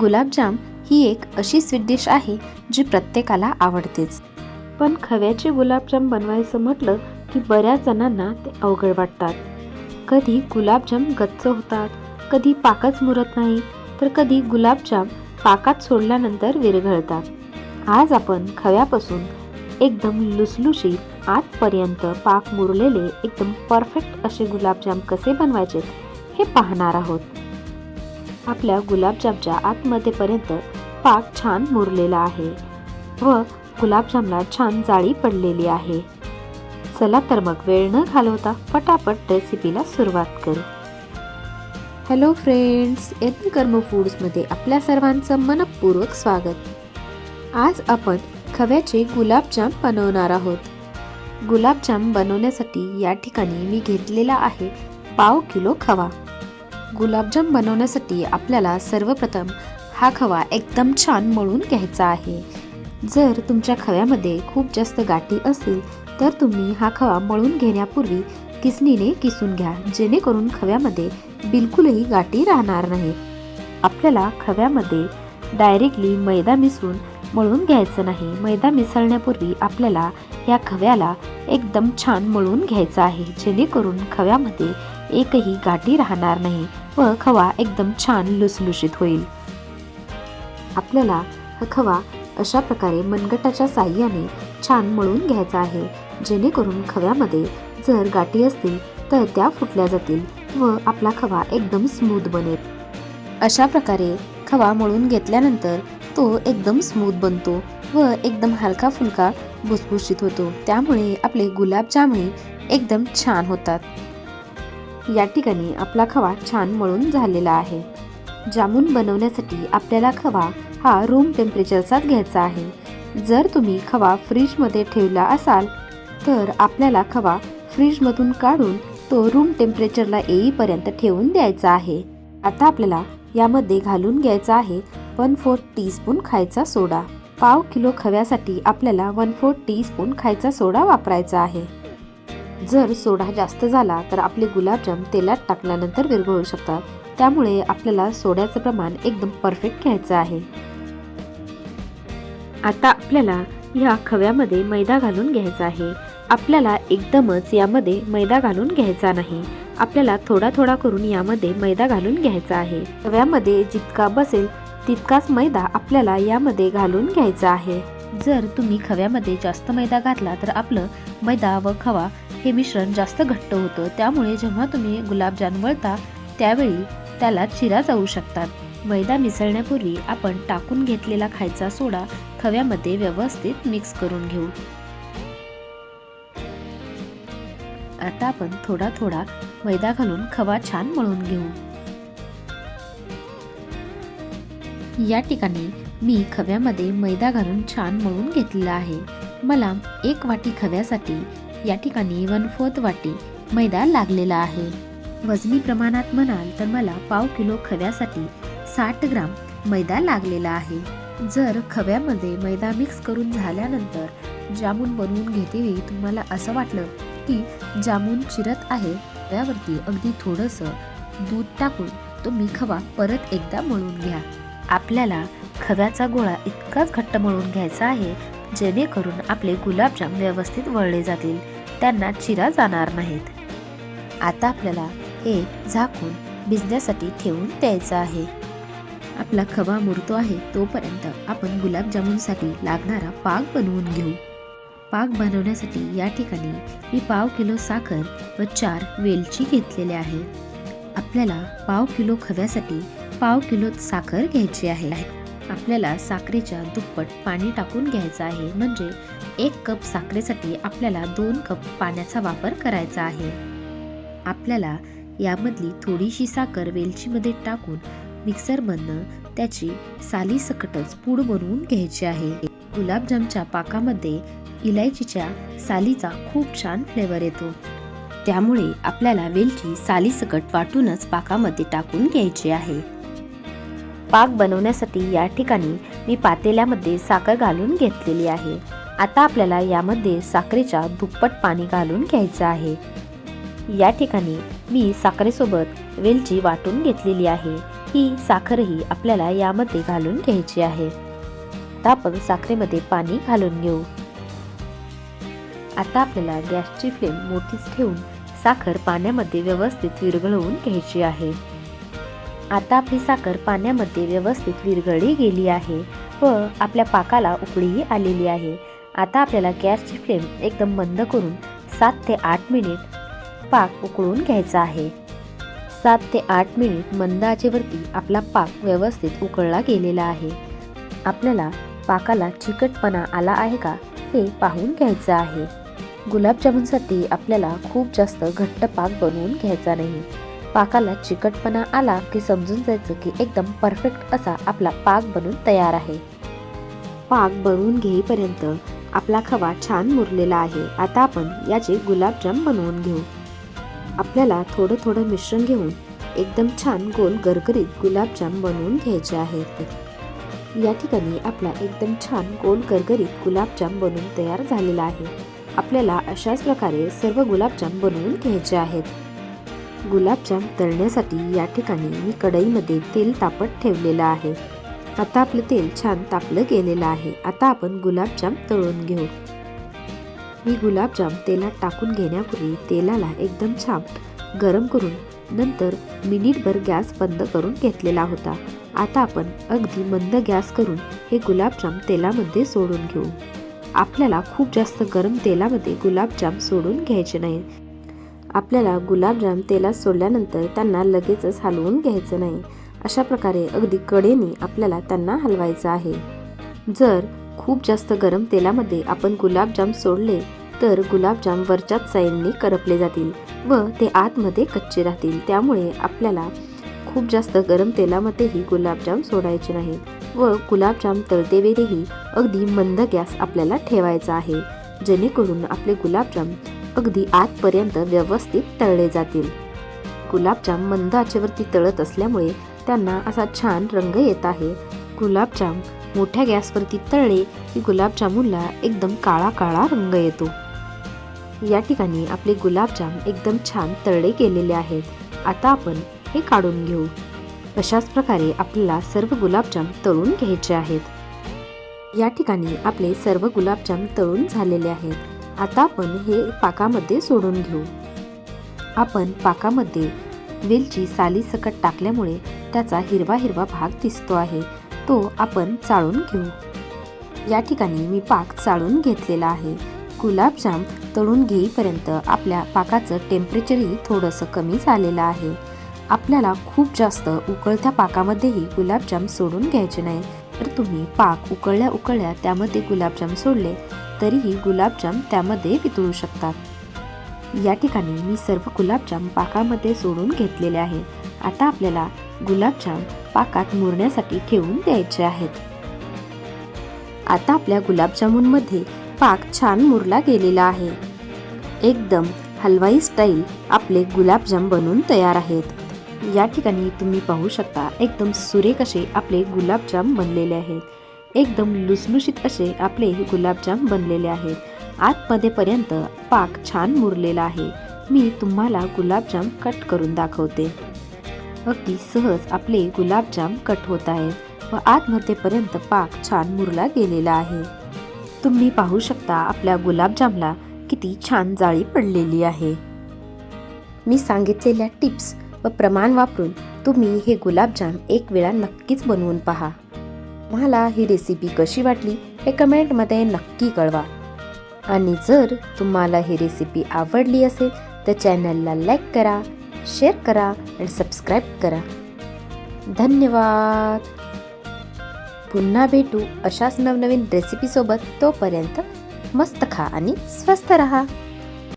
गुलाबजाम ही एक अशी sweet dish आहे जी प्रत्येकाला आवडतेच. पण खव्याचे गुलाबजाम बनवायचं म्हटलं की बऱ्याच जणांना ते अवघड वाटतात. कधी गुलाबजाम गच्च होतात कधी पाकच मुरत नाही तर कधी गुलाबजाम पाकात सोडल्यानंतर विरघळतात. आज आपण खव्यापासून एकदम लुसलुशीत आतपर्यंत पाक मुरलेले एकदम परफेक्ट असे गुलाबजाम कसे बनवायचे हे पाहणार आहोत. आपल्या गुलाबजामच्या आतमध्येपर्यंत पाक छान मुरलेला आहे व गुलाबजामला छान जाळी पडलेली आहे. चला तर मग वेळ न घालवता पटापट रेसिपीला सुरुवात करू. हॅलो फ्रेंड्स यत्न कर्म फूड्समध्ये आपल्या सर्वांचं मनपूर्वक स्वागत. आज आपण खव्याचे गुलाबजाम बनवणार आहोत. गुलाबजाम बनवण्यासाठी या ठिकाणी मी घेतलेला आहे पाव किलो खवा. गुलाबजाम बनवण्यासाठी आपल्याला सर्वप्रथम हा खवा एकदम छान मळून घ्यायचा आहे. जर तुमच्या खव्यामध्ये खूप जास्त गाठी असतील तर तुम्ही हा खवा मळून घेण्यापूर्वी किसणीने किसून घ्या जेणेकरून खव्यामध्ये बिलकुलही गाठी राहणार नाही. आपल्याला खव्यामध्ये डायरेक्टली मैदा मिसळून मळून घ्यायचं नाही. मैदा मिसळण्यापूर्वी आपल्याला या खव्याला एकदम छान मळून घ्यायचं आहे जेणेकरून खव्यामध्ये एकही गाठी राहणार नाही. व खवा एकदम छान लुसलुशीत होईल. आपल्याला हा खवा अशा प्रकारे मनगटाच्या साह्याने छान मळून घ्यायचा आहे जेणेकरून खव्यामध्ये जर गाठी असतील तर त्या फुटल्या जातील व आपला खवा एकदम स्मूथ बनेल. अशा प्रकारे खवा मळून घेतल्यानंतर तो एकदम स्मूथ बनतो व एकदम हलका फुलका भुसभुशीत होतो. त्यामुळे आपले गुलाबजामही एकदम छान होतात. या ठिकाणी आपला खवा छान मळून झालेला आहे. जामून बनवण्यासाठी आपल्याला खवा हा रूम टेम्परेचरचाच घ्यायचा आहे. जर तुम्ही खवा फ्रीजमध्ये ठेवला असाल तर आपल्याला खवा फ्रीजमधून काढून तो रूम टेम्परेचरला येईपर्यंत ठेवून द्यायचा आहे. आता आपल्याला यामध्ये घालून घ्यायचा आहे वन फोर्थ टीस्पून खायचा सोडा. पाव किलो खव्यासाठी आपल्याला वन फोर्थ टीस्पून खायचा सोडा वापरायचा आहे. जर सोडा जास्त झाला तर आपले गुलाबजाम तेलात टाकल्यानंतर विरघळू शकतात. त्यामुळे आपल्याला सोड्याचं प्रमाण एकदम परफेक्ट घ्यायचं आहे. आता आपल्याला ह्या खव्यामध्ये मैदा घालून घ्यायचा आहे. आपल्याला एकदमच यामध्ये मैदा घालून घ्यायचा नाही. आपल्याला थोडा थोडा करून यामध्ये मैदा घालून घ्यायचा आहे. खव्यामध्ये जितका बसेल तितकाच मैदा आपल्याला यामध्ये घालून घ्यायचा आहे. जर तुम्ही खव्यामध्ये जास्त मैदा घातला तर आपलं मैदा व खवा हे मिश्रण जास्त घट्ट होतं त्यामुळे जेव्हा तुम्ही गुलाबजाम वळता त्यावेळी त्याला चिरा जाऊ शकतात. मैदा मिसळण्यापूर्वी आपण टाकून घेतलेला खायचा सोडा खव्यामध्ये व्यवस्थित मिक्स करून घेऊ. आता आपण थोडा थोडा मैदा घालून खवा छान मळून घेऊ. या ठिकाणी मी खव्यामध्ये मैदा घालून छान मळून घेतलेला आहे. मला एक वाटी खव्यासाठी या ठिकाणी वन फोर्थ वाटी मैदा लागलेला आहे. वजनी प्रमाणात म्हणाल तर मला पाव किलो खव्यासाठी साठ ग्राम मैदा लागलेला आहे. जर खव्यामध्ये मैदा मिक्स करून झाल्यानंतर जामून बनवून घेतेवेळी तुम्हाला असं वाटलं की जामून चिरत आहे त्यावरती अगदी थोडंसं दूध टाकून तुम्ही खवा परत एकदा मळून घ्या. आपल्याला खव्याचा गोळा इतकाच घट्ट मळून घ्यायचा आहे जेणेकरून आपले गुलाबजाम व्यवस्थित वळले जातील. त्यांना चिरा जाणार नाहीत. आता आपल्याला हे झाकून भिजण्यासाठी ठेवून द्यायचं आहे. आपला खवा मुरतो आहे तोपर्यंत आपण गुलाबजामुनसाठी लागणारा पाक बनवून घेऊ. पाक बनवण्यासाठी या ठिकाणी मी पाव किलो साखर व चार वेलची घेतलेले आहे. आपल्याला पाव किलो खव्यासाठी पाव किलो साखर घ्यायची आहे. आपल्याला साखरेच्या दुप्पट पाणी टाकून घ्यायचं आहे. म्हणजे एक कप साखरेसाठी आपल्याला दोन कप पाण्याचा वापर करायचा आहे. आपल्याला यामधली थोडीशी साखर वेलचीमध्ये टाकून मिक्सरमधनं त्याची सालीसकटच पूड बनवून घ्यायची आहे. गुलाबजामच्या पाकामध्ये इलायचीच्या सालीचा खूप छान फ्लेवर येतो. त्यामुळे आपल्याला वेलची सालीसकट वाटूनच पाकामध्ये टाकून घ्यायची आहे. पाक बनवण्यासाठी या ठिकाणी मी पातेल्यामध्ये साखर घालून घेतलेली आहे. आता आपल्याला यामध्ये साखरेच्या दुप्पट पाणी घालून घ्यायचं आहे. या ठिकाणी मी साखरेसोबत वेलची वाटून घेतलेली आहे. ही साखरही आपल्याला यामध्ये घालून घ्यायची आहे. आता आपण साखरेमध्ये पाणी घालून घेऊ. आता आपल्याला गॅसची फ्लेम मोठीच ठेवून साखर पाण्यामध्ये व्यवस्थित विरघळवून घ्यायची आहे. आता आपली साखर पाण्यामध्ये व्यवस्थित विरघळली गेली आहे व आपल्या पाकाला उकळीही आलेली आहे. आता आपल्याला गॅसची फ्लेम एकदम बंद करून सात ते आठ मिनिट पाक उकळून घ्यायचा आहे. सात ते आठ मिनिट मंद आचेवरती आपला पाक व्यवस्थित उकळला गेलेला आहे. आपल्याला पाकाला चिकटपणा आला आहे का हे पाहून घ्यायचं आहे. गुलाबजामुनसाठी आपल्याला खूप जास्त घट्ट पाक बनवून घ्यायचा नाही. पाकाला चिकटपणा आला की समजून जायचं की एकदम परफेक्ट असा आपला पाक बनून तयार आहे. पाक बनवून घेईपर्यंत आपला खवा छान मुरलेला आहे. आता आपण याचे गुलाबजाम बनवून घेऊ. आपल्याला थोडं थोडं मिश्रण घेऊन एकदम छान गोल गरगरीत गुलाबजाम बनवून घ्यायचे आहेत. या ठिकाणी आपला एकदम छान गोल गरगरीत गुलाबजाम बनवून तयार झालेला आहे. आपल्याला अशाच प्रकारे सर्व गुलाबजाम बनवून घ्यायचे आहेत. गुलाबजाम तळण्यासाठी या ठिकाणी मी कढईमध्ये तेल तापत ठेवलेलं आहे. आता आपलं तेल छान तापलं गेलेलं आहे. आता आपण गुलाबजाम तळून घेऊ. मी गुलाबजाम तेलात टाकून घेण्यापूर्वी तेलाला एकदम छान गरम करून नंतर मिनिटभर गॅस बंद करून घेतलेला होता. आता आपण अगदी मंद गॅस करून हे गुलाबजाम तेलामध्ये सोडून घेऊ. आपल्याला खूप जास्त गरम तेलामध्ये गुलाबजाम सोडून घ्यायचे नाही. आपल्याला गुलाबजाम तेलात सोडल्यानंतर त्यांना लगेचच हलवून घ्यायचं नाही. अशा प्रकारे अगदी कडेने आपल्याला त्यांना हलवायचं आहे. जर खूप जास्त गरम तेलामध्ये आपण गुलाबजाम सोडले तर गुलाबजाम वरच्याच साईडने करपले जातील व ते आतमध्ये कच्चे राहतील. त्यामुळे आपल्याला खूप जास्त गरम तेलामध्येही गुलाबजाम सोडायचे नाही व गुलाबजाम तळतेवेळेही अगदी मंद गॅस आपल्याला ठेवायचा आहे. जेणेकरून आपले गुलाबजाम अगदी आतपर्यंत व्यवस्थित तळले जातील. गुलाबजाम मंद आचेवरती तळत असल्यामुळे त्यांना असा छान रंग येत आहे. गुलाबजाम मोठ्या गॅसवरती तळले की गुलाबजामुनला एकदम काळा काळा रंग येतो. या ठिकाणी आपले गुलाबजाम एकदम छान तळले गेलेले आहेत. आता आपण हे काढून घेऊ. अशाच प्रकारे आपल्याला सर्व गुलाबजाम तळून घ्यायचे आहेत. या ठिकाणी आपले सर्व गुलाबजाम तळून झालेले आहेत. आता आपण हे पाकामध्ये सोडून घेऊ. आपण पाकामध्ये वेलची साली सकट टाकल्यामुळे त्याचा हिरवा हिरवा भाग दिसतो आहे. तो आपण चाळून घेऊ. या ठिकाणी मी पाक चाळून घेतलेला आहे. गुलाबजाम तळून घेईपर्यंत आपल्या पाकाचं टेम्परेचरही थोडंसं कमी झालेलं आहे. आपल्याला खूप जास्त उकळत्या पाकामध्येही गुलाबजाम सोडून घ्यायचे नाही. तर तुम्ही पाक उकळल्या उकळल्या त्यामध्ये गुलाबजाम सोडले तरीही गुलाबजाम त्यामध्ये वितळू शकतात. या ठिकाणी मी सर्व गुलाबजाम पाकामध्ये सोडून घेतलेले आहे आता आपल्याला गुलाबजाम पाकात मुरण्यासाठी ठेवून द्यायचे आहेत. आता आपल्या गुलाबजामुनमध्ये पाक छान मुरला गेलेला आहे. एकदम हलवाई स्टाईल आपले गुलाबजाम बनून तयार आहेत. या ठिकाणी तुम्ही पाहू शकता एकदम सुरेख असे आपले गुलाबजाम बनलेले आहेत. एकदम लुसलुशीत असे आपले गुलाबजाम बनलेले आहेत. आतमध्येपर्यंत पाक छान मुरलेला आहे. मी तुम्हाला गुलाबजाम कट करून दाखवते. अगदी सहज आपले गुलाबजाम कट होत आहेत व आतमध्येपर्यंत पाक छान मुरला गेलेला आहे. तुम्ही पाहू शकता आपल्या गुलाबजामला किती छान जाळी पडलेली आहे. मी सांगितलेल्या टिप्स व प्रमाण वापरून तुम्ही हे गुलाबजाम एक वेळा नक्कीच बनवून पहा. तुम्हाला ही रेसिपी कशी वाटली हे कमेंटमध्ये नक्की कळवा. आणि जर तुम्हाला ही रेसिपी आवडली असेल तर चॅनलला लाईक करा शेअर करा आणि सबस्क्राईब करा. धन्यवाद. पुन्हा भेटू अशाच नवनवीन रेसिपीसोबत तोपर्यंत मस्त खा आणि स्वस्त रहा.